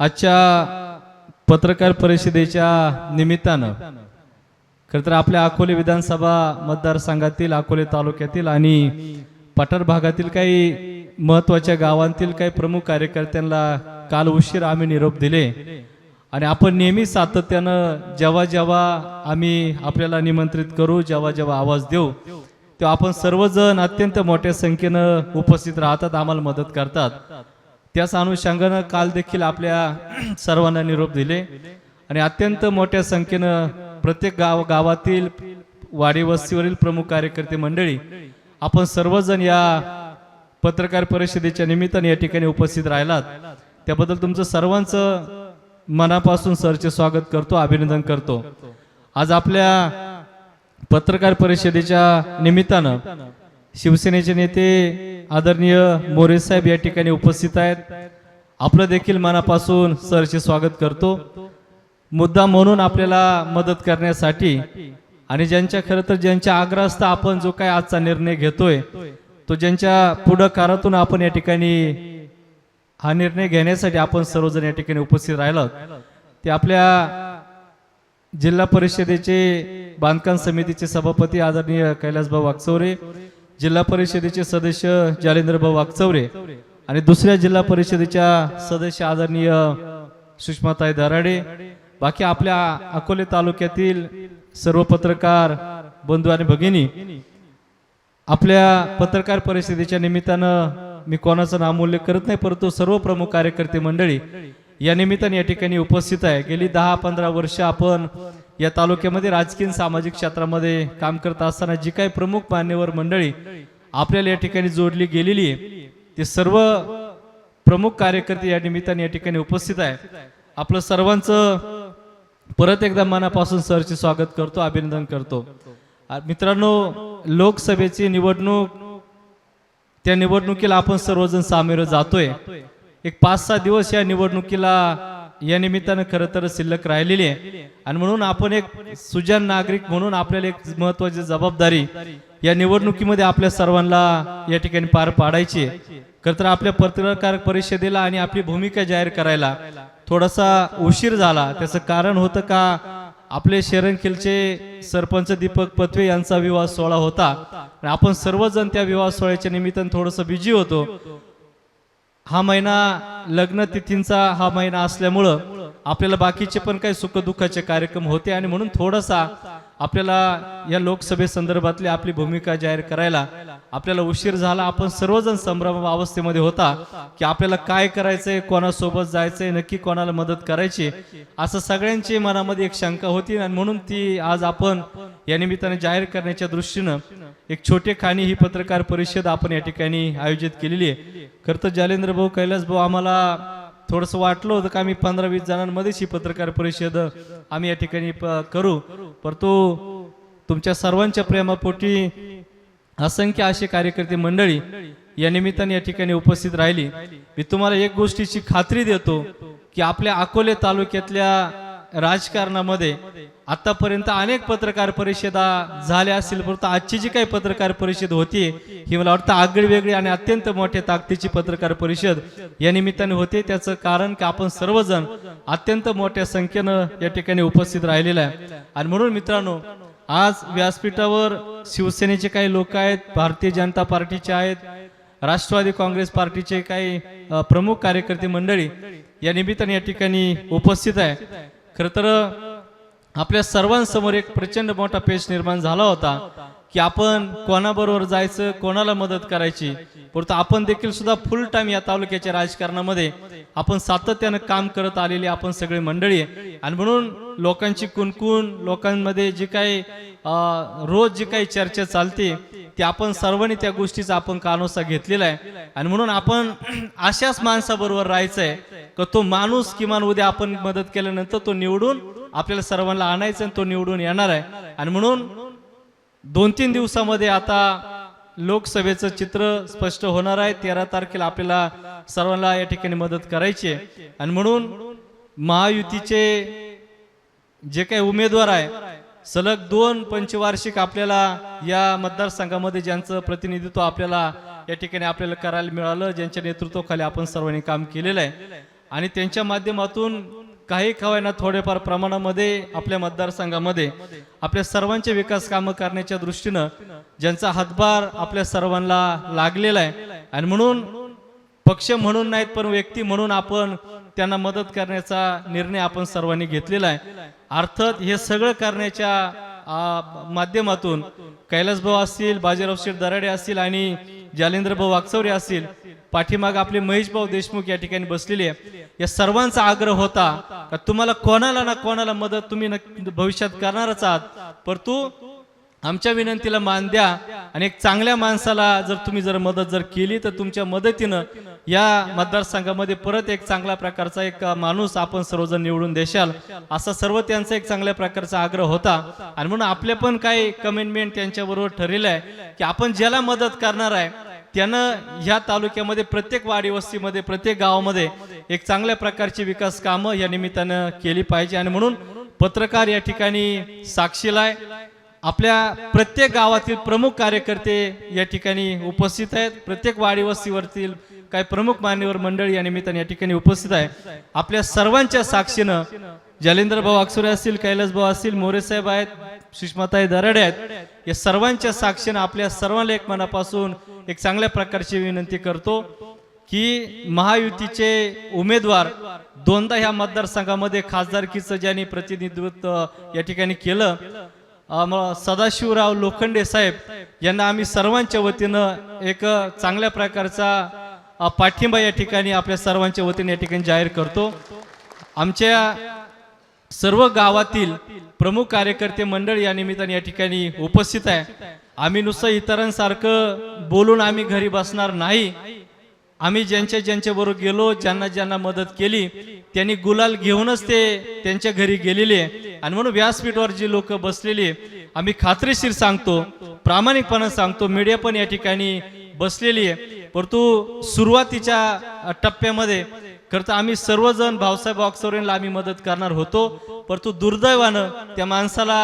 आजच्या पत्रकार परिषदेच्या निमित्तानं खरं तर आपल्या अकोले विधानसभा मतदारसंघातील अकोले तालुक्यातील आणि पठार भागातील काही महत्त्वाच्या गावांतील काही प्रमुख कार्यकर्त्यांना काल उशीर आम्ही निरोप दिले. आणि आपण नेहमी सातत्यानं जेव्हा जेव्हा आम्ही आपल्याला निमंत्रित करू जेव्हा जेव्हा आवाज देऊ तेव्हा आपण सर्वजण अत्यंत मोठ्या संख्येनं उपस्थित राहतात आम्हाला मदत करतात. त्याच अनुषंगानं काल देखील आपल्या सर्वांना निरोप दिले. आणि अत्यंत मोठ्या संख्येनं प्रत्येक गाव गावातील वाडी वस्तीवरील प्रमुख कार्यकर्ते मंडळी आपण सर्वजण या पत्रकार परिषदेच्या निमित्ताने या ठिकाणी उपस्थित राहिलात. त्याबद्दल तुमचं सर्वांचं मनापासून सरचे स्वागत करतो अभिनंदन करतो. आज आपल्या पत्रकार परिषदेच्या निमित्तानं शिवसेनेचे नेते आदरणीय मोरे साहेब या ठिकाणी उपस्थित आहेत. आपलं देखील मनापासून सरचे स्वागत करतो. मुद्दा म्हणून आपल्याला मदत करण्यासाठी आणि ज्यांच्या खरं तर ज्यांच्या आग्रहास्थ आपण जो काय आजचा निर्णय घेतोय तो ज्यांच्या पुढाकारातून आपण या ठिकाणी हा निर्णय घेण्यासाठी आपण सर्वजण या ठिकाणी उपस्थित राहिलो ते आपल्या जिल्हा परिषदेचे बांधकाम समितीचे सभापती आदरणीय कैलासभाऊ वागचौरे जिल्हा परिषदेचे सदस्य जालेंद्रभाऊ वागचौरे आणि दुसऱ्या जिल्हा परिषदेच्या सदस्य आदरणीय सुषमाताई दराडे. बाकी आपल्या अकोले तालुक्यातील सर्व पत्रकार बंधू आणि भगिनी आपल्या पत्रकार परिषदेच्या निमित्तानं मी कोणाचा नामोल्लेख करत नाही परंतु सर्व प्रमुख कार्यकर्ते मंडळी या निमित्ताने या ठिकाणी उपस्थित आहे. गेली दहा पंधरा वर्ष आपण या तालुक्यामध्ये राजकीय सामाजिक क्षेत्रामध्ये काम करत असताना जी काही प्रमुख मान्यवर मंडळी आपल्याला या ठिकाणी जोडली गेलेली आहे ते सर्व प्रमुख कार्यकर्ते या निमित्ताने या ठिकाणी उपस्थित आहे आपलं सर्वांचं परत एकदा मनापासून सरचे स्वागत करतो अभिनंदन करतो. मित्रांनो लोकसभेची निवडणूक त्या निवडणुकीला आपण सर्वजण सामोरं जातोय. एक पाच सहा दिवस या निवडणुकीला या निमित्तानं खरं तर शिल्लक राहिलेली आहे. आणि म्हणून आपण एक सुजन नागरिक म्हणून आपल्याला एक महत्वाची जबाबदारी या निवडणुकीमध्ये आपल्या सर्वांना या ठिकाणी पार पाडायची आहे. खरं तर आपल्या पत्रकार परिषदेला आणि आपली भूमिका जाहीर करायला थोडासा उशीर झाला. त्याचं कारण होतं का? आपले शेरणखिलचे सरपंच दीपक पथवे यांचा विवाह सोहळा होता. आपण सर्वजण त्या विवाह सोहळ्याच्या निमित्तानं थोडस बिझी होतो. हा महिना लग्न तिथींचा हा महिना असल्यामुळं आपल्याला बाकीचे पण काही सुखदुःखाचे कार्यक्रम होते आणि म्हणून थोडासा आपल्याला या लोकसभे संदर्भातली आपली भूमिका जाहीर करायला आपल्याला उशीर झाला. आपण सर्वजण संभ्रम अवस्थेमध्ये होता की आपल्याला काय करायचंय कोणासोबत जायचंय नक्की कोणाला मदत करायची असं सगळ्यांची मनामध्ये एक शंका होती. आणि म्हणून ती आज आपण या निमित्ताने जाहीर करण्याच्या दृष्टीनं एक छोटे खाणी ही पत्रकार परिषद आपण या ठिकाणी आयोजित केलेली आहे. खरं तर जालेंद्र भाऊ कैलास भाऊ आम्हाला थोडंसं वाटलं होतं का आम्ही पंधरा वीस जणांमध्येच ही पत्रकार परिषद आम्ही या ठिकाणी करू. परंतु तुमच्या सर्वांच्या प्रेमापोटी असंख्य असे कार्यकर्ते मंडळी या निमित्ताने या ठिकाणी उपस्थित राहिली. मी तुम्हाला एक गोष्टीची खात्री देतो की आपल्या अकोले तालुक्यातल्या राजकारणामध्ये आतापर्यंत अनेक पत्रकार परिषदा झाल्या असतील परंतु आजची जी काही पत्रकार परिषद होती ही मला वाटतं आगळी वेगळी आणि अत्यंत मोठ्या ताकदीची पत्रकार परिषद या निमित्ताने होते. त्याचं कारण की आपण सर्वजण अत्यंत मोठ्या संख्येनं या ठिकाणी उपस्थित राहिलेलं आहे. आणि म्हणून मित्रांनो आज व्यासपीठावर शिवसेनेचे काही लोक आहेत भारतीय जनता पार्टीचे आहेत राष्ट्रवादी काँग्रेस पार्टीचे काही प्रमुख कार्यकर्ते मंडळी या निमित्ताने या ठिकाणी उपस्थित आहे. खरं तर आपल्या सर्वांसमोर एक प्रचंड मोठा पेच निर्माण झाला होता. की आपण कोणाबरोबर जायचं कोणाला मदत करायची? परंतु आपण देखील सुद्धा फुल टाइम या तालुक्याच्या राजकारणामध्ये आपण सातत्यानं काम करत आलेली आपण सगळे मंडळी आहे. आणि म्हणून लोकांची कुणकुण लोकांमध्ये जी काही रोज जी काही चर्चा चालते ती आपण सर्वांनी त्या गोष्टीचा आपण कानोसा घेतलेला आहे. आणि म्हणून आपण अशाच माणसाबरोबर राहायचंय का तो माणूस किमान उद्या आपण मदत केल्यानंतर तो निवडून आपल्याला सर्वांना आणायचं आणि तो निवडून येणार आहे. आणि म्हणून दोन तीन दिवसामध्ये आता लोकसभेचं चित्र स्पष्ट होणार आहे. तेरा तारखेला आपल्याला सर्वांना या ठिकाणी मदत करायची आहे. आणि म्हणून महायुतीचे जे काही उमेदवार आहे सलग दोन पंचवार्षिक आपल्याला या मतदारसंघामध्ये ज्यांचं प्रतिनिधित्व आपल्याला या ठिकाणी आपल्याला करायला मिळालं ज्यांच्या नेतृत्वाखाली आपण सर्वांनी काम केलेलं आहे. आणि त्यांच्या माध्यमातून काही ना थोडेफार प्रमाणामध्ये आपल्या मतदारसंघामध्ये आपल्या सर्वांचे विकास कामं करण्याच्या दृष्टीनं ज्यांचा हातभार आपल्या सर्वांना लागलेला आहे. आणि म्हणून पक्ष म्हणून नाहीत पण व्यक्ती म्हणून आपण त्यांना मदत करण्याचा निर्णय आपण सर्वांनी घेतलेला आहे. अर्थात हे सगळं करण्याच्या माध्यमातून कैलासभाऊ असतील बाजीराव शेठ दराडे असतील आणि जालेंद्र भाऊ वाकचौरे असतील पाठीमाग आपले महेशभाऊ देशमुख या ठिकाणी बसलेले या सर्वांचा आग्रह होता का तुम्हाला कोणाला ना कोणाला मदत तुम्ही भविष्यात करणारच आहात. परंतु आमच्या विनंतीला मान द्या आणि एक चांगल्या माणसाला जर तुम्ही जर मदत जर केली तर तुमच्या मदतीनं या मतदारसंघामध्ये परत एक चांगल्या प्रकारचा एक माणूस आपण सर्वजण निवडून देशाल. असा सर्व त्यांचा एक चांगल्या प्रकारचा आग्रह होता. आणि म्हणून आपले पण काही कमेंटमेंट त्यांच्याबरोबर ठरलेलं आहे की आपण ज्याला मदत करणार आहे त्यानं ह्या तालुक्यामध्ये प्रत्येक वाडी वस्तीमध्ये प्रत्येक गावामध्ये एक चांगल्या प्रकारची विकास कामं या निमित्तानं केली पाहिजे. आणि म्हणून पत्रकार या ठिकाणी साक्षीला आहे. आपल्या प्रत्येक गावातील प्रमुख कार्यकर्ते या ठिकाणी उपस्थित आहेत. प्रत्येक वाडी वस्तीवरतील काही प्रमुख मान्यवर मंडळी या निमित्ताने या ठिकाणी उपस्थित आहे. आपल्या सर्वांच्या साक्षीनं जालेंद्र भाऊ अक्षुरे असतील कैलास भाऊ असतील मोरे साहेब आहेत सुषमाताई दराडे आहेत या सर्वांच्या साक्षीनं आपल्या सर्वांना एक मनापासून एक चांगल्या प्रकारची विनंती करतो की महायुतीचे उमेदवार दोनदा ह्या मतदारसंघामध्ये खासदारकीचं ज्यांनी प्रतिनिधित्व या ठिकाणी केलं सदाशिवराव लोखंडे साहेब यांना आम्ही सर्वांच्या वतीनं एक चांगल्या प्रकारचा पाठिंबा या ठिकाणी आपल्या सर्वांच्या वतीने या ठिकाणी जाहीर करतो. आमच्या सर्व गावातील प्रमुख कार्यकर्ते मंडळ या निमित्ताने या ठिकाणी उपस्थित आहे. आम्ही नुसतं इतरांसारखं बोलून आम्ही घरी बसणार नाही. आम्ही ज्यांच्या ज्यांच्या बरोबर गेलो ज्यांना ज्यांना मदत केली त्यांनी गुलाल घेऊनच ते त्यांच्या घरी गेलेले. आहे. आणि म्हणून व्यासपीठावर जी लोक बसलेली आहे, आम्ही खात्रीशीर सांगतो प्रामाणिकपणे सांगतो मीडिया पण या ठिकाणी बसलेली आहे. परंतु सुरुवातीच्या टप्प्यामध्ये खरं तर आम्ही सर्वजण भाऊसाहेब वाकचौरेंना आम्ही मदत करणार होतो परंतु दुर्दैवानं त्या माणसाला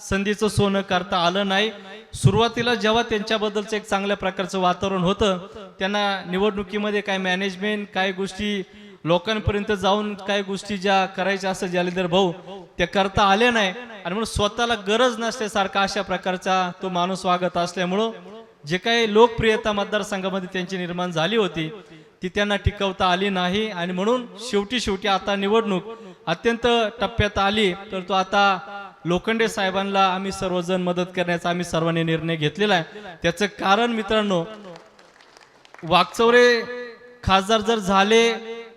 संधीचं सोनं करता आलं नाही. सुरुवातीला जेव्हा त्यांच्याबद्दलचं एक चांगल्या प्रकारचं वातावरण होतं त्यांना निवडणुकीमध्ये काय मॅनेजमेंट काय गोष्टी लोकांपर्यंत जाऊन काय गोष्टी ज्या करायच्या असं जालिंदर भाऊ त्या करता आल्या नाही. आणि म्हणून स्वतःला गरज नसल्यासारखा अशा प्रकारचा तो माणूस वागत असल्यामुळं जे काही लोकप्रियता मतदारसंघामध्ये त्यांची निर्माण झाली होती ती त्यांना टिकवता आली नाही आणि म्हणून शेवटी शेवटी आता निवडणूक अत्यंत टप्प्यात आली. तर तो आता लोखंडे साहेबांना आम्ही सर्वजण मदत करण्याचा आम्ही सर्वांनी निर्णय घेतलेला आहे. त्याचं कारण मित्रांनो वाकचौरे खासदार जर झाले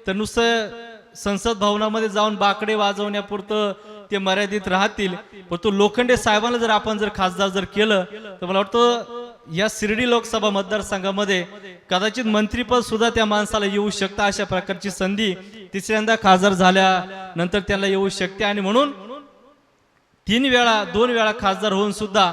तर नुसतं संसद भवनामध्ये जाऊन बाकडे वाजवण्यापुरतं ते मर्यादित राहतील. परंतु तो लोखंडे साहेबांना जर आपण जर खासदार जर केलं तर मला वाटतं या शिर्डी लोकसभा मतदारसंघामध्ये कदाचित मंत्रीपद सुद्धा त्या माणसाला येऊ शकतं अशा प्रकारची संधी तिसऱ्यांदा खासदार झाल्यानंतर त्याला येऊ शकते. आणि म्हणून तीन वेळा दोन वेळा खासदार होऊन सुद्धा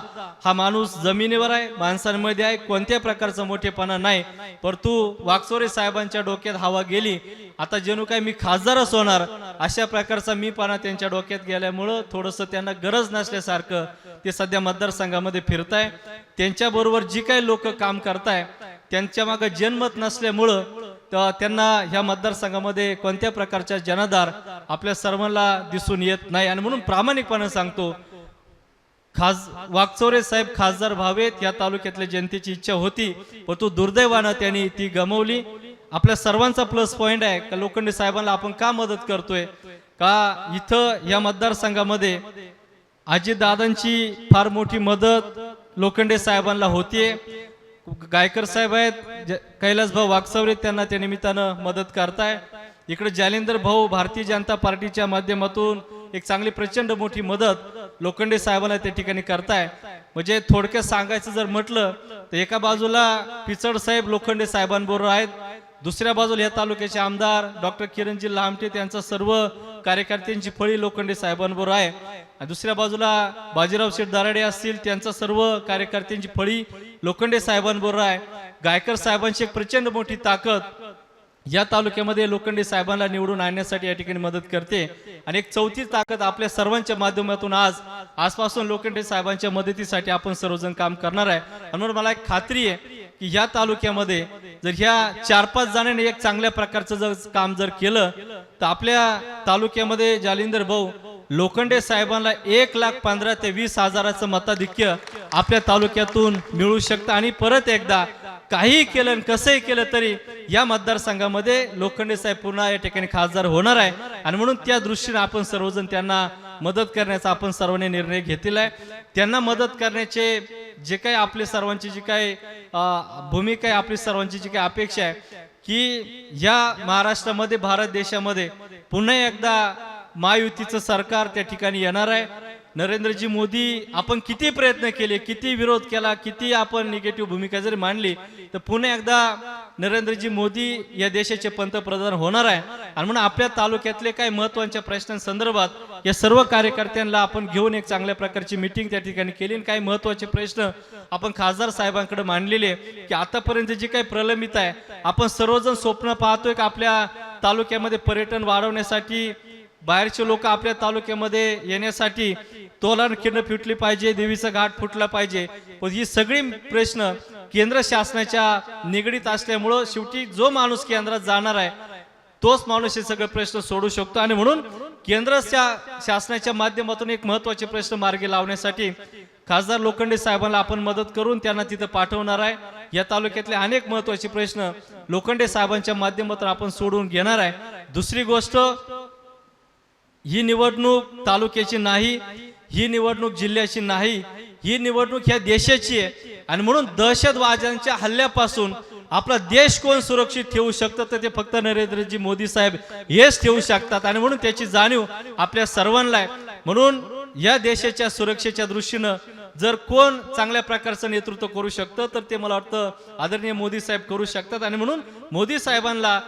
हा माणूस जमिनीवर आहे माणसांमध्ये आहे कोणत्या प्रकारचं मोठेपणा नाही. परंतु वाकचोरे साहेबांच्या डोक्यात हवा गेली आता जणू काय मी खासदारच होणार अशा प्रकारचा मीपणा त्यांच्या डोक्यात गेल्यामुळं थोडंसं त्यांना गरज नसल्यासारखं ते सध्या मतदारसंघामध्ये फिरताय. आहे त्यांच्याबरोबर जी काही लोक काम करताय त्यांच्या मागं जनमत नसल्यामुळं तर त्यांना ह्या मतदारसंघामध्ये कोणत्या प्रकारच्या जनाधार आपल्या सर्वांना दिसून येत नाही. आणि म्हणून प्रामाणिकपणे सांगतो खास वाकचौरे साहेब खासदार व्हावेत या तालुक्यातल्या जनतेची इच्छा होती परंतु तो दुर्दैवानं त्यांनी ती गमवली. आपल्या सर्वांचा प्लस पॉईंट आहे. का लोखंडे साहेबांना आपण का मदत करतोय? का इथं या मतदारसंघामध्ये दादांची फार मोठी मदत लोखंडे साहेबांना होतीये? गायकर साहेब आहेत ज- कैलास भाऊ वाकचौरे त्यांना त्या निमित्तानं मदत करताय. इकडे जालिंदर भाऊ भारतीय जनता पार्टीच्या माध्यमातून एक चांगली प्रचंड मोठी मदत लोखंडे साहेबांना त्या ठिकाणी करताय. म्हणजे थोडक्यात सांगायचं जर म्हटलं तर एका बाजूला पिचड साहेब लोखंडे साहेबांबरोबर आहेत दुसऱ्या बाजूला या तालुक्याचे आमदार डॉक्टर किरणजी लामटे त्यांचा सर्व कार्यकर्त्यांची फळी लोखंडे साहेबांबरोबर आहे. दुसऱ्या बाजूला बाजीराव शेठ दराडे असतील त्यांचा सर्व कार्यकर्त्यांची फळी लोखंडे साहेबांबरोबर आहे. गायकर साहेबांची एक प्रचंड मोठी ताकद या तालुक्यामध्ये लोखंडे साहेबांना निवडून आणण्यासाठी या ठिकाणी मदत करते. आणि एक चौथी ताकद आपल्या सर्वांच्या माध्यमातून आज आजपासून लोखंडे साहेबांच्या मदतीसाठी आपण सर्वजण काम करणार आहे. म्हणून मला एक खात्री आहे की या तालुक्यामध्ये जर ह्या चार पाच जणांनी एक चांगल्या प्रकारचं जर काम जर केलं तर आपल्या तालुक्यामध्ये जालिंदर भाऊ लोखंडे साहेबांना एक लाख पंधरा ते वीस हजाराचं मताधिक्य आपल्या तालुक्यातून मिळू शकतं. आणि परत एकदा काही केलं आणि कसंही केलं तरी या मतदारसंघामध्ये लोखंडे साहेब पुन्हा या ठिकाणी खासदार होणार आहे. आणि म्हणून त्या दृष्टीने आपण सर्वजण त्यांना मदत करण्याचा आपण सर्वांनी निर्णय घेतलेला आहे. त्यांना मदत करण्याचे जे काही आपले सर्वांची जी काही भूमिका आहे आपली सर्वांची जी काही अपेक्षा आहे की या महाराष्ट्रामध्ये भारत देशामध्ये पुन्हा एकदा महायुतीचं सरकार त्या ठिकाणी येणार आहे. नरेंद्रजी मोदी आपण किती प्रयत्न केले किती विरोध केला किती आपण निगेटिव्ह भूमिका जरी मांडली तर पुन्हा एकदा नरेंद्रजी मोदी या देशाचे पंतप्रधान होणार आहे. आणि म्हणून आपल्या तालुक्यातले काही महत्त्वाच्या प्रश्नांसंदर्भात या सर्व कार्यकर्त्यांना आपण घेऊन एक चांगल्या प्रकारची मिटिंग त्या ठिकाणी केली. आणि काही महत्त्वाचे प्रश्न आपण खासदार साहेबांकडे मांडलेले की आतापर्यंत जे काही प्रलंबित आहे आपण सर्वजण स्वप्न पाहतोय की आपल्या तालुक्यामध्ये पर्यटन वाढवण्यासाठी बाहेरचे लोक आपल्या तालुक्यामध्ये येण्यासाठी तोलान किरण फुटली पाहिजे देवीचा घाट फुटला पाहिजे. पण ही सगळी प्रश्न केंद्र शासनाच्या निगडीत असल्यामुळं शेवटी जो माणूस केंद्रात जाणार आहे तोच माणूस हे सगळे प्रश्न सोडू शकतो. आणि म्हणून केंद्र शासनाच्या माध्यमातून एक महत्त्वाचे प्रश्न मार्गी लावण्यासाठी खासदार लोखंडे साहेबांना आपण मदत करून त्यांना तिथं पाठवणार आहे. या तालुक्यातले अनेक महत्त्वाचे प्रश्न लोखंडे साहेबांच्या माध्यमातून आपण सोडून घेणार आहे. दुसरी गोष्ट ही निवडणूक तालुक्याची नाही ही निवडणूक जिल्ह्याची नाही ही निवडणूक ह्या देशाची आहे. आणि म्हणून दहशतवाद्यांच्या हल्ल्यापासून आपला देश कोण सुरक्षित ठेवू शकतं तर ते फक्त नरेंद्रजी मोदी साहेब हेच ठेवू शकतात. आणि म्हणून त्याची जाणीव आपल्या सर्वांना आहे. म्हणून या देशाच्या सुरक्षेच्या दृष्टीनं जर कोण चांगल्या प्रकारचं नेतृत्व करू शकतं तर ते मला वाटतं आदरणीय मोदी साहेब करू शकतात. आणि म्हणून मोदी साहेबांना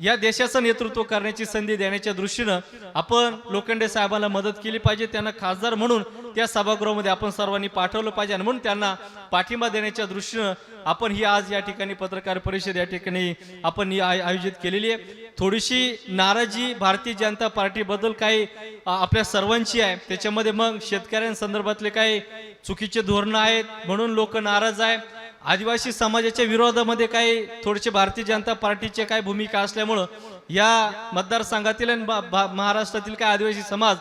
या देशाचं नेतृत्व करण्याची संधी देण्याच्या दृष्टीनं आपण लोखंडे साहेबांना मदत केली पाहिजे त्यांना खासदार म्हणून त्या सभागृहामध्ये आपण सर्वांनी पाठवलं पाहिजे आणि म्हणून त्यांना पाठिंबा देण्याच्या दृष्टीनं आपण ही आज या ठिकाणी पत्रकार परिषद या ठिकाणी आपण ही आय- आयोजित केलेली आहे. थोडीशी नाराजी भारतीय जनता पार्टीबद्दल काही आपल्या सर्वांची आहे. त्याच्यामध्ये मग शेतकऱ्यांसंदर्भातले काही चुकीचे धोरणं आहेत म्हणून लोक नाराज आहे. आदिवासी समाजाच्या विरोधामध्ये काही थोडेसे भारतीय जनता पार्टीचे काही भूमिका असल्यामुळं या मतदारसंघातील आणि भा- महाराष्ट्रातील काही आदिवासी समाज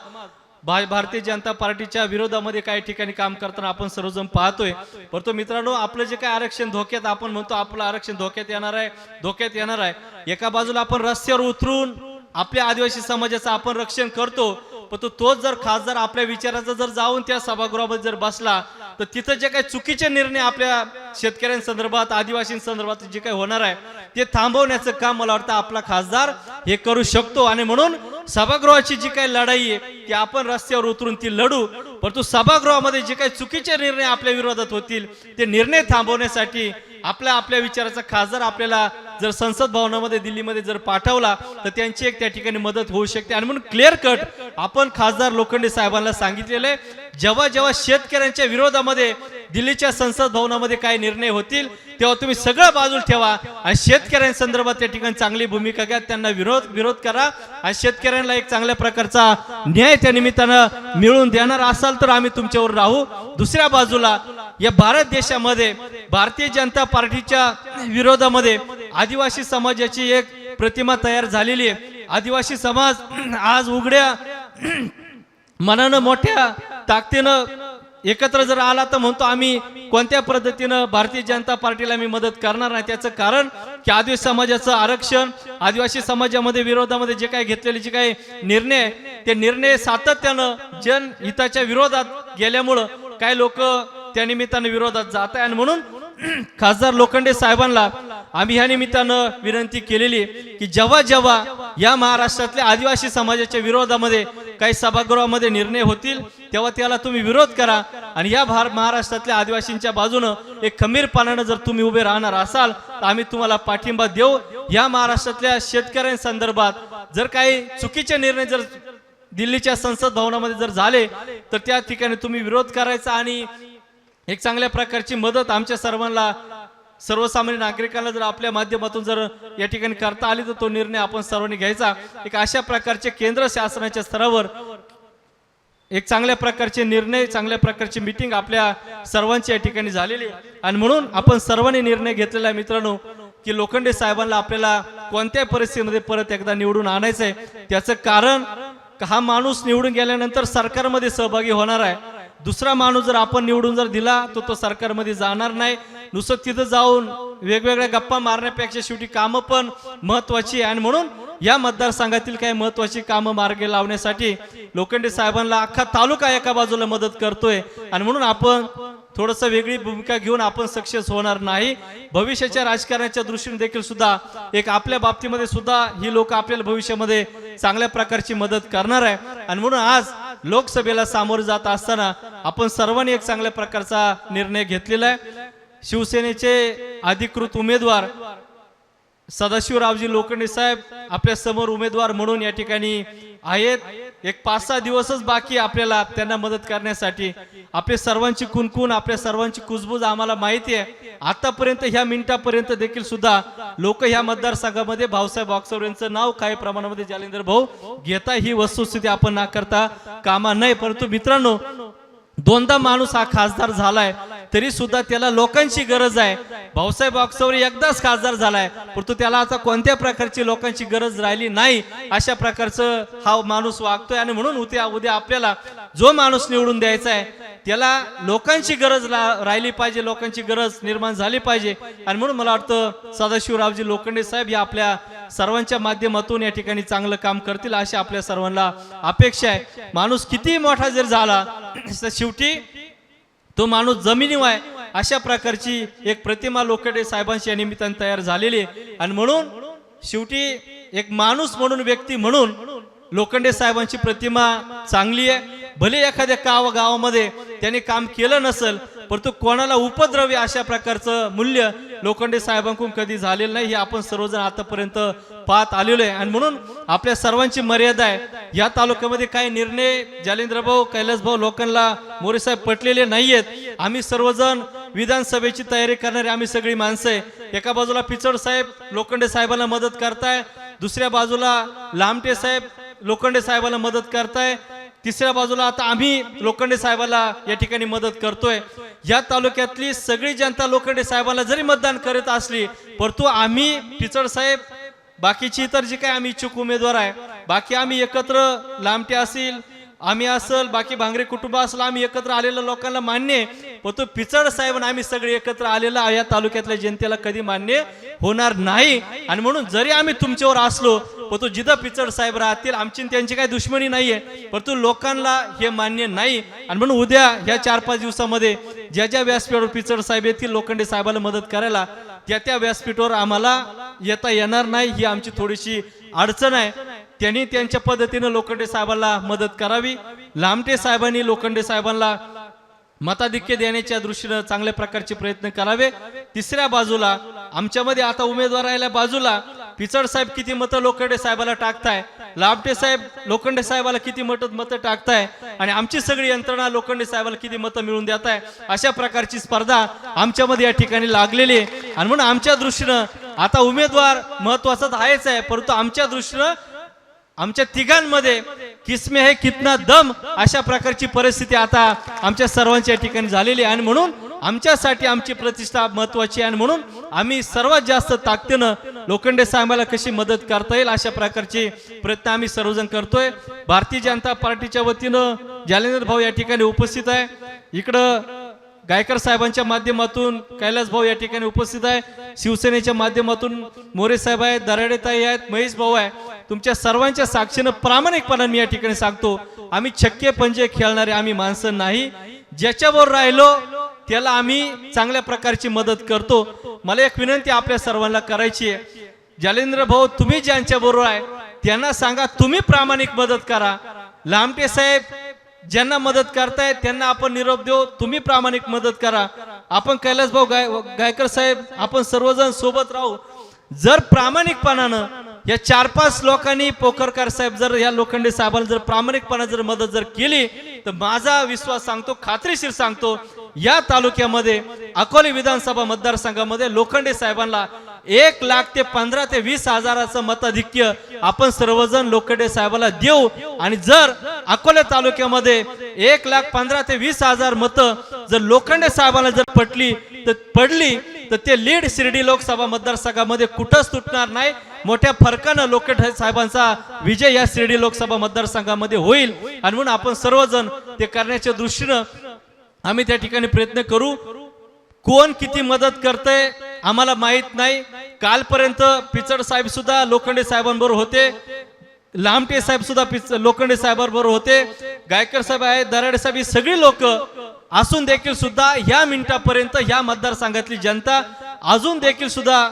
भा- भारतीय जनता पार्टीच्या विरोधामध्ये काही ठिकाणी काम करताना आपण सर्वजण पाहतोय. परंतु मित्रांनो आपलं जे काही आरक्षण धोक्यात आपण म्हणतो आपलं आरक्षण धोक्यात येणार आहे धोक्यात येणार आहे. एका बाजूला आपण रस्त्यावर उतरून आपल्या आदिवासी समाजाचं आपण रक्षण करतो पण तो तोच जर खासदार आपल्या विचाराचा जर जाऊन त्या सभागृहामध्ये जर बसला तर तिथं जे काही चुकीचे निर्णय आपल्या शेतकऱ्यांसंदर्भात आदिवासींसंदर्भात जे काही होणार आहे ते थांबवण्याचं काम मला वाटतं आपला खासदार हे करू शकतो. आणि म्हणून सभागृहाची जी काही लढाई आहे ती आपण रस्त्यावर उतरून ती लढू. परंतु सभागृहामध्ये जे काही चुकीचे निर्णय आपल्या विरोधात होतील ते निर्णय थांबवण्यासाठी आपल्या आपल्या विचाराचा खासदार आपल्याला जर संसद भवनामध्ये दिल्लीमध्ये जर पाठवला तर त्यांची एक त्या ठिकाणी मदत होऊ शकते. आणि म्हणून क्लिअर कट आपण खासदार लोखंडे साहेबांना सांगितलेलं आहे जेव्हा जेव्हा शेतकऱ्यांच्या विरोधामध्ये दिल्लीच्या संसद भवनामध्ये काय निर्णय होतील तेव्हा तुम्ही सगळं बाजूला ठेवा. आणि शेतकऱ्यांसंदर्भात त्या ठिकाणी चांगली भूमिका घ्या. त्यांना विरोध विरोध करा. आणि शेतकऱ्यांना एक चांगल्या प्रकारचा न्याय त्या निमित्तानं मिळवून देणार असाल तर आम्ही तुमच्यावर राहू. दुसऱ्या बाजूला या भारत देशामध्ये भारतीय जनता पार्टीच्या विरोधामध्ये आदिवासी समाजाची एक प्रतिमा तयार झालेली आहे. आदिवासी समाज आज उघड्या मनानं मोठ्या ताकदीनं एकत्र जर आला तर म्हणतो आम्ही कोणत्या पद्धतीनं भारतीय जनता पार्टीला मी मदत करणार नाही. त्याचं कारण की आदिवासी समाजाचं आरक्षण आदिवासी समाजामध्ये विरोधामध्ये जे काही घेतलेले जे काही निर्णय आहे, ते निर्णय सातत्यानं जनहिताच्या विरोधात गेल्यामुळं काही लोक त्या निमित्तानं विरोधात जात आहे. आणि म्हणून खासदार लोखंडे साहेबांना आम्ही ह्या निमित्तानं विनंती केलेली आहे की जेव्हा जेव्हा या महाराष्ट्रातल्या आदिवासी समाजाच्या विरोधामध्ये काही सभागृहामध्ये निर्णय होतील तेव्हा त्याला तुम्ही विरोध करा आणि या भार महाराष्ट्रातल्या आदिवासींच्या बाजूनं एक खमीरपणानं जर तुम्ही उभे राहणार असाल तर आम्ही तुम्हाला पाठिंबा देऊ. या महाराष्ट्रातल्या शेतकऱ्यांसंदर्भात जर काही चुकीचे निर्णय जर दिल्लीच्या संसद भवनामध्ये जर झाले तर त्या ठिकाणी तुम्ही विरोध करायचा आणि एक चांगल्या प्रकारची मदत आमच्या सर्वांना सर्वसामान्य नागरिकांना जर आपल्या माध्यमातून जर या ठिकाणी करता आली तर तो निर्णय आपण सर्वांनी घ्यायचा. एक अशा प्रकारचे केंद्र शासनाच्या स्तरावर एक चांगल्या प्रकारचे निर्णय चांगल्या प्रकारची मिटिंग आपल्या सर्वांची या ठिकाणी झालेली आणि म्हणून आपण सर्वांनी निर्णय घेतलेला आहे मित्रांनो की लोखंडे साहेबांना आपल्याला कोणत्याही परिस्थितीमध्ये परत एकदा निवडून आणायचंय. त्याचं कारण हा माणूस निवडून गेल्यानंतर सरकारमध्ये सहभागी होणार आहे. दुसरा माणूस जर आपण निवडून जर दिला तर तो सरकारमध्ये जाणार नाही. नुसतं तिथं जाऊन वेगवेगळ्या गप्पा मारण्यापेक्षा शेवटी कामं पण महत्वाची आहे. आणि म्हणून या मतदारसंघातील काही महत्वाची कामं मार्गे लावण्यासाठी लोखंडे साहेबांना अख्खा तालुका एका बाजूला मदत करतोय. आणि म्हणून आपण थोडस वेगळी भूमिका घेऊन आपण सक्सेस होणार नाही. भविष्याच्या राजकारणाच्या दृष्टीने देखील सुद्धा एक आपल्या बाबतीमध्ये सुद्धा ही लोक आपल्याला भविष्यामध्ये चांगल्या प्रकारची मदत करणार आहे. आणि म्हणून आज लोकसभेला सामोरे जात असताना आपण सर्वांनी एक चांगल्या प्रकारचा निर्णय घेतलेला आहे. शिवसेनेचे अधिकृत उमेदवार सदाशिवरावजी लोखंडे साहेब आपल्यासमोर उमेदवार म्हणून या ठिकाणी आहेत. एक पाच सहा दिवसच बाकी आपल्याला त्यांना मदत करण्यासाठी. आपल्या सर्वांची कुणकुण आपल्या सर्वांची कुजबूज आम्हाला माहिती आहे. आतापर्यंत ह्या मिनिटापर्यंत देखील सुद्धा लोक ह्या मतदारसंघामध्ये भाऊसाहेब ऑक्सर यांचं नाव काही प्रमाणामध्ये जालिंदर भाऊ घेता ही वस्तुस्थिती आपण नाकारता कामा नाही परंतु मित्रांनो दोनदा माणूस हा खासदार झालाय तरी सुद्धा त्याला लोकांची गरज आहे. भाऊसाहेब वागचौरी एकदाच खासदार झालाय परंतु त्याला आता कोणत्या प्रकारची लोकांची गरज राहिली नाही अशा प्रकारचं हा माणूस वागतोय. आणि म्हणून उद्या उद्या आपल्याला जो माणूस निवडून द्यायचा आहे त्याला लोकांची गरज रा- राहिली पाहिजे लोकांची गरज निर्माण झाली पाहिजे. आणि म्हणून मला वाटतं सदाशिवरावजी लोखंडे साहेब या आपल्या सर्वांच्या माध्यमातून या ठिकाणी चांगलं काम करतील अशी आपल्या सर्वांना अपेक्षा आहे. माणूस किती मोठा जर झाला शिव शेवटी तो माणूस जमिनीवर अशा प्रकारची एक प्रतिमा लोखंडे साहेबांच्या निमित्ताने तयार झालेली आहे. आणि म्हणून शेवटी एक माणूस म्हणून व्यक्ती म्हणून लोखंडे साहेबांची प्रतिमा चांगली आहे. भले एखाद्या गाव गावामध्ये त्यांनी काम केलं नसेल परंतु कोणाला उपद्रव्य अशा प्रकारचं मूल्य लोखंडे साहेबांकडून कधी झालेलं नाही हे आपण सर्वजण आतापर्यंत पाहत आलेलो आहे. आणि म्हणून आपल्या सर्वांची मर्यादा आहे. या तालुक्यामध्ये काही निर्णय जालेंद्र भाऊ कैलास भाऊ लोकांना मोरे साहेब पटलेले नाहीयेत. आम्ही सर्वजण विधानसभेची तयारी करणारी आम्ही सगळी माणसं आहे. एका बाजूला पिचड साहेब लोखंडे साहेबांना मदत करताय दुसऱ्या बाजूला लामटे साहेब लोखंडे साहेबांना मदत करताय. तिसऱ्या बाजूला आता आम्ही लोखंडे साहेबाला या ठिकाणी मदत करतोय. या तालुक्यातली सगळी जनता लोखंडे साहेबांना जरी मतदान करत असली परंतु आम्ही पिचड साहेब बाकीची इतर जी काही आम्ही इच्छुक उमेदवार आहे बाकी आम्ही एकत्र लांबटे असेल आम्ही असल बाकी भांगरे कुटुंब असलं आम्ही एकत्र आलेलं लोकांना मान्य आहे. पण तो पिचड साहेब आम्ही सगळे एकत्र आलेला या तालुक्यातल्या जनतेला कधी मान्य होणार नाही. आणि म्हणून जरी आम्ही तुमच्यावर असलो पण तो जिथं पिचड साहेब राहतील आमची आणि त्यांची काही दुश्मनी नाहीये. परंतु लोकांना हे मान्य नाही. आणि म्हणून उद्या ह्या चार पाच दिवसामध्ये ज्या ज्या व्यासपीठावर पिचड साहेब येतील लोखंडे साहेबाला मदत करायला त्या त्या व्यासपीठावर आम्हाला येता येणार नाही. ही आमची थोडीशी अडचण आहे. त्यांनी त्यांच्या पद्धतीनं लोखंडे साहेबांना मदत करावी. लामटे साहेबांनी लोखंडे साहेबांना मताधिक्य देण्याच्या दृष्टीनं चांगल्या प्रकारचे प्रयत्न करावे. तिसऱ्या बाजूला आमच्यामध्ये आता उमेदवार राहिल्या बाजूला पिचड साहेब किती मतं लोखंडे साहेबाला टाकताय? लाबटे साहेब लोखंडे साहेबाला किती मत मतं टाकताय? आणि आमची सगळी यंत्रणा लोखंडे साहेबाला किती मतं मिळवून देत आहे अशा प्रकारची स्पर्धा आमच्यामध्ये या ठिकाणी लागलेली आहे. आणि म्हणून आमच्या दृष्टीनं आता उमेदवार महत्त्वाचा तर आहेच आहे परंतु आमच्या दृष्टीनं आमच्या तिघांमध्ये किसमे हे कितना दम अशा प्रकारची परिस्थिती आता आमच्या सर्वांच्या ठिकाणी झालेली आहे. आणि म्हणून आमच्यासाठी आमची प्रतिष्ठा महत्वाची आहे. आणि म्हणून आम्ही सर्वात जास्त ताकदीनं लोखंडे साहेबाला कशी मदत करता येईल अशा प्रकारचे प्रयत्न आम्ही सर्वजण करतोय. भारतीय जनता पार्टीच्या वतीनं जालेंद्र भाऊ या ठिकाणी उपस्थित आहे. इकडं गायकर साहेबांच्या माध्यमातून कैलास भाऊ या ठिकाणी उपस्थित आहे. शिवसेनेच्या माध्यमातून मोरे साहेब आहेत दराडेताई आहेत महेश भाऊ आहे. तुमच्या सर्वांच्या साक्षीनं प्रामाणिकपणाने मी या ठिकाणी सांगतो आम्ही छक्के पंजे खेळणारे आम्ही माणसं नाही. ज्याच्यावर राहिलो त्याला आम्ही चांगल्या प्रकारची मदत करतो. मला एक विनंती आपल्या सर्वांना करायची आहे. जालेंद्र भाऊ तुम्ही ज्यांच्या बरोबर आहे त्यांना सांगा तुम्ही प्रामाणिक मदत करा. लामटे साहेब ज्यांना मदत करताय त्यांना आपण निरोप देऊ. तुम्ही प्रामाणिक मदत करा. आपण कैलास भाऊ गाय गायकर साहेब आपण सर्वजण सोबत राहू. जर प्रामाणिकपणानं या चार पाच लोकांनी पोखरकर साहेब जर या लोखंडे साहेबांना जर प्रामाणिकपणा जर मदत जर केली तर माझा विश्वास सांगतो खात्रीशीर सांगतो या तालुक्यामध्ये अकोले विधानसभा मतदारसंघामध्ये लोखंडे साहेबांना एक लाख ते पंधरा ते वीस हजाराचं मताधिक्य आपण सर्वजण लोखंडे साहेबाला देऊ. आणि जर अकोले तालुक्यामध्ये एक लाख पंधरा ते वीस हजार मतं जर लोखंडे साहेबाला जर पटली तर पडली तर ते लीड शिर्डी लोकसभा मतदारसंघामध्ये कुठंच तुटणार नाही. मोठ्या फरकानं लोखंडे साहेबांचा विजय या शिर्डी लोकसभा मतदारसंघामध्ये होईल. आणि म्हणून आपण सर्वजण ते करण्याच्या दृष्टीनं आम्ही त्या ठिकाणी प्रयत्न करू. कोण किती मदत करतंय आम्हाला माहीत नाही. कालपर्यंत पिचड साहेब सुद्धा लोखंडे साहेबांबरोबर होते. लामटे साहेब सुद्धा पिच लोखंडे साहेबांबरोबर होते. गायकर साहेब आहेत दराडे साहेब ही सगळी लोक असून देखील सुद्धा ह्या मिनिटापर्यंत ह्या मतदारसंघातली जनता अजून देखील सुद्धा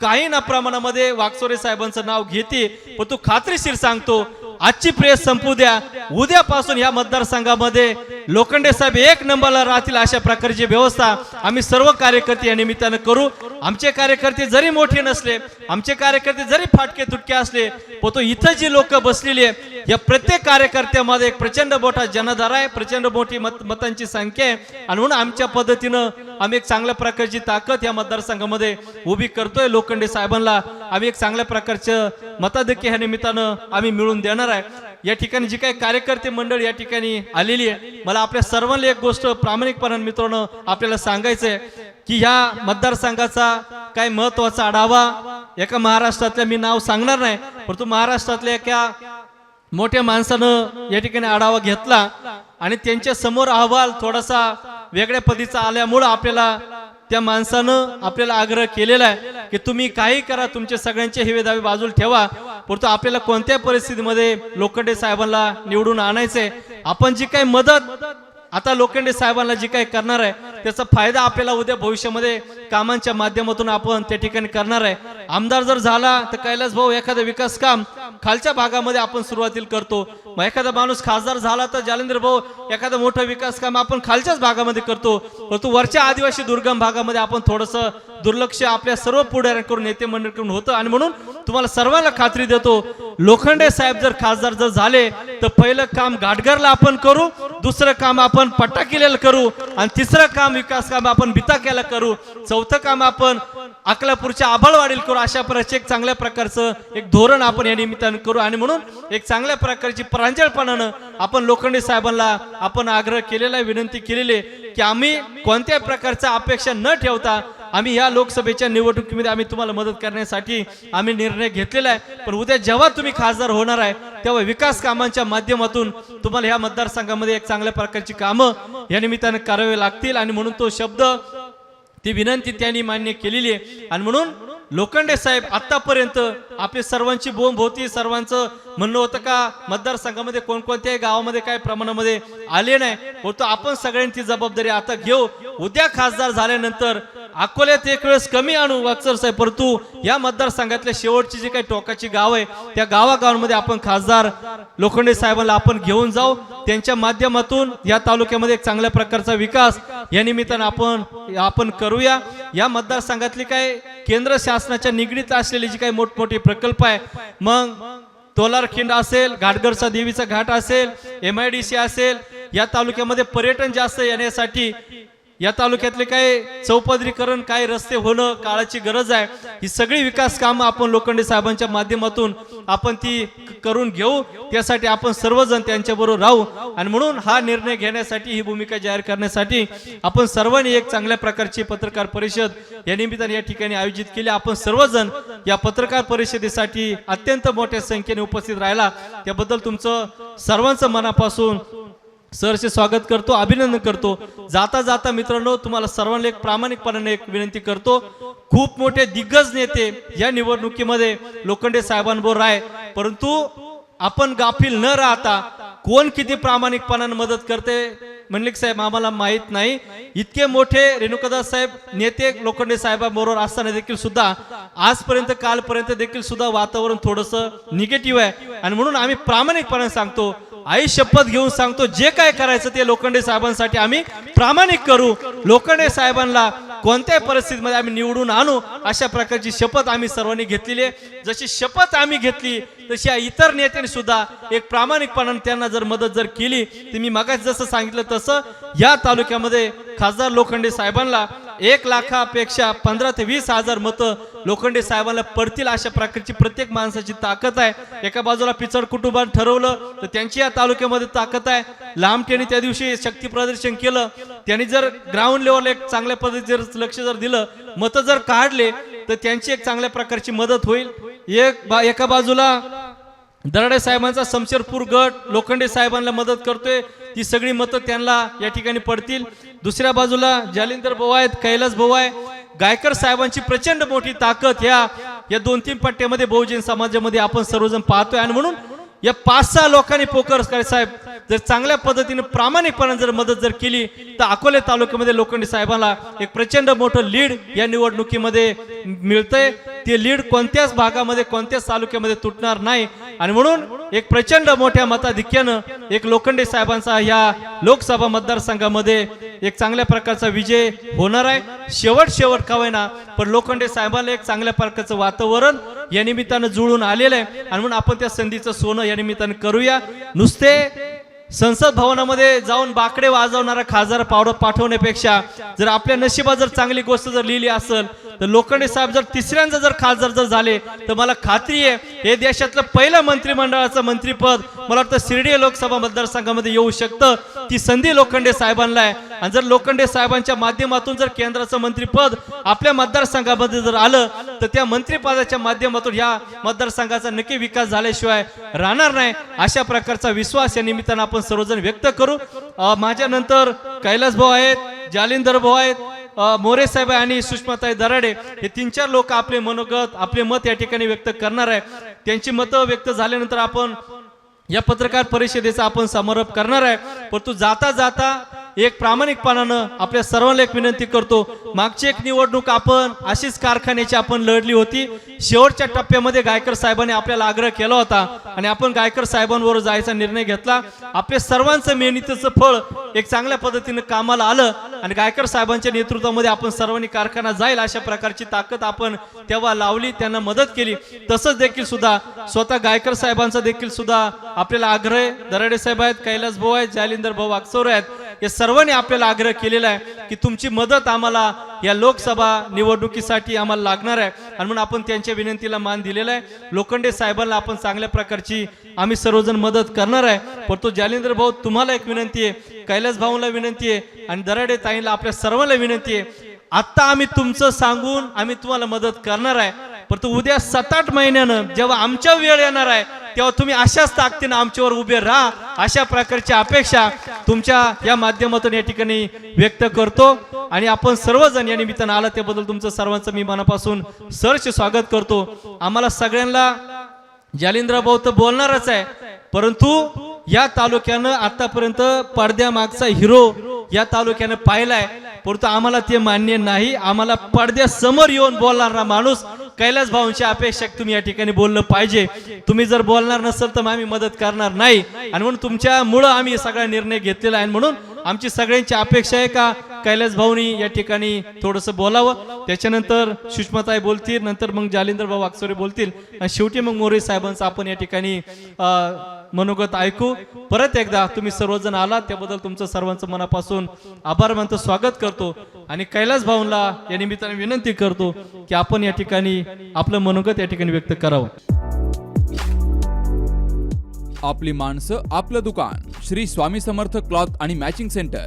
काही ना प्रमाणामध्ये वागसोरे साहेबांचं नाव घेते. पण तू खात्रीशीर सांगतो आजची प्रेस संपू द्या. उद्यापासून या मतदारसंघामध्ये लोखंडे साहेब एक नंबरला राहतील अशा प्रकारची व्यवस्था आम्ही सर्व कार्यकर्ते या निमित्तानं करू. आमचे कार्यकर्ते जरी मोठे नसले आमचे कार्यकर्ते जरी फाटके तुटके असले पण तो इथं जी लोक बसलेली आहे या प्रत्येक कार्यकर्त्यामध्ये एक प्रचंड मोठा जनधार आहे प्रचंड मोठी मत मतांची संख्या आहे. आणि म्हणून आमच्या पद्धतीनं आम्ही एक चांगल्या प्रकारची ताकद या मतदारसंघामध्ये उभी करतोय. लोखंडे साहेबांना आम्ही एक चांगल्या प्रकारचं मताधिक्य ह्या निमित्तानं आम्ही मिळून देणार आहे. या ठिकाणी जी काही कार्यकर्ते मंडळ या ठिकाणी आलेली आहे मला आपल्या सर्वांना एक गोष्ट प्रामाणिकपणाने मित्रांनो आपल्याला सांगायचं आहे की ह्या मतदारसंघाचा काय महत्त्वाचा आढावा एका महाराष्ट्रातल्या मी नाव सांगणार नाही परंतु महाराष्ट्रातल्या एका मोठ्या माणसानं या ठिकाणी आढावा घेतला आणि त्यांच्यासमोर अहवाल थोडासा वेगळ्या पद्धतीचा आल्यामुळं आपल्याला त्या माणसानं आपल्याला आग्रह केलेला आहे की तुम्ही काही करा तुमचे सगळ्यांचे हिवे दावे बाजूला ठेवा. परंतु आपल्याला कोणत्या परिस्थितीमध्ये लोखंडे साहेबांना निवडून आणायचंय? आपण जी काही मदत आता लोखंडे साहेबांना जी काही करणार आहे त्याचा फायदा आपल्याला उद्या भविष्यामध्ये कामांच्या माध्यमातून आपण त्या ठिकाणी करणार आहे. आमदार जर झाला तर कैलास भाऊ एखादं विकास काम खालच्या भागामध्ये आपण सुरुवातील करतो. मग एखादा माणूस खासदार झाला तर जालेंद्र भाऊ एखादं मोठं विकास काम आपण खालच्याच भागामध्ये करतो. परंतु वरच्या आदिवासी दुर्गम भागामध्ये आपण थोडस दुर्लक्ष आपल्या सर्व पुढाऱ्यांकडून नेते मंडळकडून होतं. आणि म्हणून तुम्हाला सर्वांना खात्री देतो लोखंडे साहेब जर खासदार जर झाले तर पहिलं काम घाटघरला आपण करू दुसरं काम आपण पट्टा केलेलं करू आणि तिसरं काम विकास काम आपण बिताक्याला करू. चौथं काम आपण अकलापूरच्या आभाळवाडील करू अशा प्रकारचे एक चांगल्या प्रकारचं एक धोरण आपण या निमित्तानं करू. आणि म्हणून एक चांगल्या प्रकारची प्रांजळपणानं आपण लोखंडे साहेबांना आपण आग्रह केलेला विनंती केलेली आहे की आम्ही कोणत्याही प्रकारचा अपेक्षा न ठेवता आम्ही या लोकसभेच्या निवडणुकीमध्ये आम्ही तुम्हाला मदत करण्यासाठी आम्ही निर्णय घेतलेला आहे. पण उद्या जेव्हा तुम्ही खासदार होणार आहे तेव्हा विकास कामांच्या माध्यमातून तुम्हाला ह्या मतदारसंघामध्ये एक चांगल्या प्रकारची कामं या निमित्तानं करावे लागतील. आणि म्हणून तो शब्द ती विनंती त्यांनी मान्य केलेली आहे. आणि म्हणून लोखंडे साहेब आतापर्यंत आपली सर्वांची बोंब होती. सर्वांचं म्हणणं होतं का मतदारसंघामध्ये कोणकोणत्याही गावामध्ये काय प्रमाणामध्ये आले नाही. होतं आपण सगळ्यांची जबाबदारी आता घेऊ. उद्या खासदार झाल्यानंतर अकोल्यात एक वेळेस कमी आणू वाक्सर साहेब. परंतु या मतदारसंघातल्या शेवटची जी काही टोकाची गाव आहे त्या गावागावांमध्ये आपण खासदार लोखंडे साहेबांना आपण घेऊन जाऊ. त्यांच्या माध्यमातून या तालुक्यामध्ये एक चांगल्या प्रकारचा विकास या निमित्तानं आपण आपण करूया. या मतदारसंघातली काय केंद्र शासन शासनाच्या निगडीत असलेली जी काही मोठमोठे प्रकल्प आहे मग तोलारखिंड असेल घाटगरचा देवीचा घाट असेल एम आय डी सी असेल या तालुक्यामध्ये पर्यटन जास्त येण्यासाठी या तालुक्यातले काय चौपदरीकरण काय रस्ते होणं काळाची गरज आहे ही सगळी विकास कामं आपण लोखंडे साहेबांच्या माध्यमातून आपण ती करून घेऊ. त्यासाठी आपण सर्वजण त्यांच्याबरोबर राहू. आणि म्हणून हा निर्णय घेण्यासाठी ही भूमिका जाहीर करण्यासाठी आपण सर्वांनी एक चांगल्या प्रकारची पत्रकार परिषद या निमित्ताने या ठिकाणी आयोजित केली. आपण सर्वजण या पत्रकार परिषदेसाठी अत्यंत मोठ्या संख्येने उपस्थित राहिला. त्याबद्दल तुमचं सर्वांचं मनापासून सरचे स्वागत करतो अभिनंदन करतो. जाता जाता मित्रांनो तुम्हाला सर्वांना एक प्रामाणिकपणाने एक विनंती करतो. खूप मोठे दिग्गज नेते या निवडणुकीमध्ये लोखंडे साहेबांबरोबर आहे. परंतु आपण गाफील न राहता कोण किती प्रामाणिकपणाने मदत करते म्हणले साहेब आम्हाला माहीत नाही. इतके मोठे रेणुकादास साहेब नेते लोखंडे साहेबांबरोबर असताना देखील सुद्धा आजपर्यंत कालपर्यंत देखील सुद्धा वातावरण थोडस निगेटिव्ह आहे. आणि म्हणून आम्ही प्रामाणिकपणे सांगतो आई शपथ घेऊन सांगतो जे काय करायचं ते लोखंडे साहेबांसाठी आम्ही प्रामाणिक करू. लोखंडे साहेबांना कोणत्याही परिस्थितीमध्ये आम्ही निवडून आणू अशा प्रकारची शपथ आम्ही सर्वांनी घेतलेली आहे. जशी शपथ आम्ही घेतली तशी या इतर नेत्यांनी सुद्धा एक प्रामाणिकपणाने त्यांना जर मदत जर केली तर मी मगाच जसं सांगितलं तसं या तालुक्यामध्ये खासदार लोखंडे साहेबांना एक लाखापेक्षा पंधरा ते वीस हजार मतं लोखंडे साहेबांना पडतील अशा प्रकारची प्रत्येक माणसाची ताकद आहे. एका बाजूला पिचड कुटुंबात ठरवलं तर त्यांची या तालुक्यामध्ये ताकद आहे. लांबटेने त्या दिवशी शक्ती प्रदर्शन केलं. त्यांनी जर ग्राउंड लेवल एक चांगल्या पद्धतीने जर लक्ष जर दिलं मतं जर काढले तर त्यांची एक चांगल्या प्रकारची मदत होईल. एक बा एका बाजूला दराडे साहेबांचा समशेरपूर गट लोखंडे साहेबांना मदत करतोय. ती सगळी मतं त्यांना या ठिकाणी पडतील. दुसऱ्या बाजूला जालिंदर भाऊ आहेत कैलास भाऊ आहे. गायकर साहेबांची प्रचंड मोठी ताकद ह्या या दोन तीन पट्ट्यामध्ये बहुजन समाजामध्ये आपण सर्वजण पाहतोय. आणि म्हणून या पाच सहा लोकांनी पोकर साहेब जर चांगल्या पद्धतीने प्रामाणिकपणे जर मदत जर केली तर अकोले तालुक्यामध्ये लोखंडे साहेबांना एक प्रचंड मोठं लीड या निवडणुकीमध्ये मिळतंय. ते लीड कोणत्याच भागामध्ये कोणत्याच तालुक्यामध्ये तुटणार नाही. आणि म्हणून एक प्रचंड मोठ्या मताधिक्यानं एक लोखंडे साहेबांचा या लोकसभा मतदारसंघामध्ये एक चांगल्या प्रकारचा विजय होणार आहे. शेवट शेवट का होईना पण लोखंडे साहेबांना एक चांगल्या प्रकारचं वातावरण या निमित्तानं जुळून आलेलं आहे. आणि म्हणून आपण त्या संधीचं सोनं या निमित्तानं करूया. नुसते संसद भवनामध्ये जाऊन बाकडे वाजवणारा खासदार पावडं पाठवण्यापेक्षा जर आपल्या नशिबा जर चांगली गोष्ट जर लिहिली असेल तर लोखंडे साहेब जर तिसऱ्यांदा जर खासदार जर झाले तर मला खात्री आहे हे देशातलं पहिलं मंत्रिमंडळाचं मंत्रीपद मला वाटतं शिर्डी लोकसभा मतदारसंघामध्ये येऊ शकतं. ती संधी लोखंडे साहेबांना आहे. आणि जर लोखंडे साहेबांच्या माध्यमातून जर केंद्राचं मंत्रीपद आपल्या मतदारसंघामध्ये जर आलं तर त्या मंत्रिपदाच्या माध्यमातून या मतदारसंघाचा नक्की विकास झाल्याशिवाय राहणार नाही. अशा प्रकारचा विश्वास या निमित्तानं आपण सर्वजण व्यक्त करू. माझ्यानंतर कैलास भाऊ आहेत जालिंदर भाऊ आहेत मोरे साहेब आणि सुषमाताई दराडे हे तीन चार लोक आपले मनोगत आपले मत या ठिकाणी व्यक्त करणार आहे. त्यांची मतं व्यक्त झाल्यानंतर आपण या पत्रकार परिषदेचा आपण समारोप करणार आहे. परंतु जाता जाता एक प्रामाणिकपणानं आपल्या सर्वांना एक विनंती करतो मागची एक निवडणूक आपण अशीच कारखान्याची आपण लढली होती. शेवटच्या टप्प्यामध्ये गायकर साहेबांनी आपल्याला आग्रह केला होता आणि आपण गायकर साहेबांवर जायचा निर्णय घेतला. आपल्या सर्वांचं मेहनतीचं फळ एक चांगल्या पद्धतीनं कामाला आलं आणि गायकर साहेबांच्या नेतृत्वामध्ये आपण सर्वांनी कारखाना जाईल अशा प्रकारची ताकद आपण तेव्हा लावली त्यांना मदत केली. तसंच देखील सुद्धा स्वतः गायकर साहेबांचा देखील सुद्धा आपल्याला आग्रह आहे. दराडे साहेब आहेत कैलास भाऊ आहेत जालिंदर भाऊ अक्सोर आहेत. या सर्वांनी आपल्याला आग्रह केलेला आहे की तुमची मदत आम्हाला या लोकसभा निवडणुकीसाठी आम्हाला लागणार आहे. आणि म्हणून आपण त्यांच्या विनंतीला मान दिलेला आहे. लोखंडे साहेबांना आपण चांगल्या प्रकारची आम्ही सर्वजण मदत करणार आहे. परंतु जालिंदर भाऊ तुम्हाला एक विनंती आहे कैलास भाऊला विनंती आहे आणि दराडे ताईला आपल्या सर्वांना विनंती आहे. आत्ता आम्ही तुमचं सांगून आम्ही तुम्हाला मदत करणार आहे. परंतु उद्या सात आठ महिन्यानं जेव्हा आमच्या वेळ येणार आहे तेव्हा तुम्ही अशाच ताकदीनं आमच्यावर उभे राहा. अशा प्रकारची अपेक्षा तुमच्या या माध्यमातून या ठिकाणी व्यक्त करतो. आणि आपण सर्वजण या निमित्तानं आला त्याबद्दल तुमचं सर्वांचं मी मनापासून सरच स्वागत करतो. आम्हाला सगळ्यांना जालिंद्र भाऊ तर बोलणारच आहे परंतु या तालुक्यानं आतापर्यंत पडद्यामागचा हिरो या तालुक्यानं पाहिलाय. परंतु आम्हाला ते मान्य नाही. आम्हाला पडद्यासमोर येऊन बोलणारा माणूस कैलास भाऊंची अपेक्षा तुम्ही या ठिकाणी बोललं पाहिजे. तुम्ही जर बोलणार नसेल तर मग आम्ही मदत करणार नाही. आणि म्हणून तुमच्यामुळं आम्ही सगळा निर्णय घेतलेला आहे. म्हणून आमची सगळ्यांची अपेक्षा आहे का कैलास भाऊनी या ठिकाणी थोडस बोलावं. त्याच्यानंतर सुषमाताई बोलतील नंतर मग जालिंदर भाऊ अक्सरे बोलतील. आणि शेवटी मग मोरे साहेबांचं आपण या ठिकाणी मनोगत ऐकू. परत एकदा तुम्ही सर्वजण आलात त्याबद्दल तुमचं सर्वांचं मनापासून आभार मानतो स्वागत करतो. आणि कैलास भाऊंना या निमित्ताने विनंती करतो की आपण या ठिकाणी आपलं मनोगत या ठिकाणी व्यक्त करावं. आपली माणसं आपलं दुकान. श्री स्वामी समर्थ क्लॉथ आणि मॅचिंग सेंटर.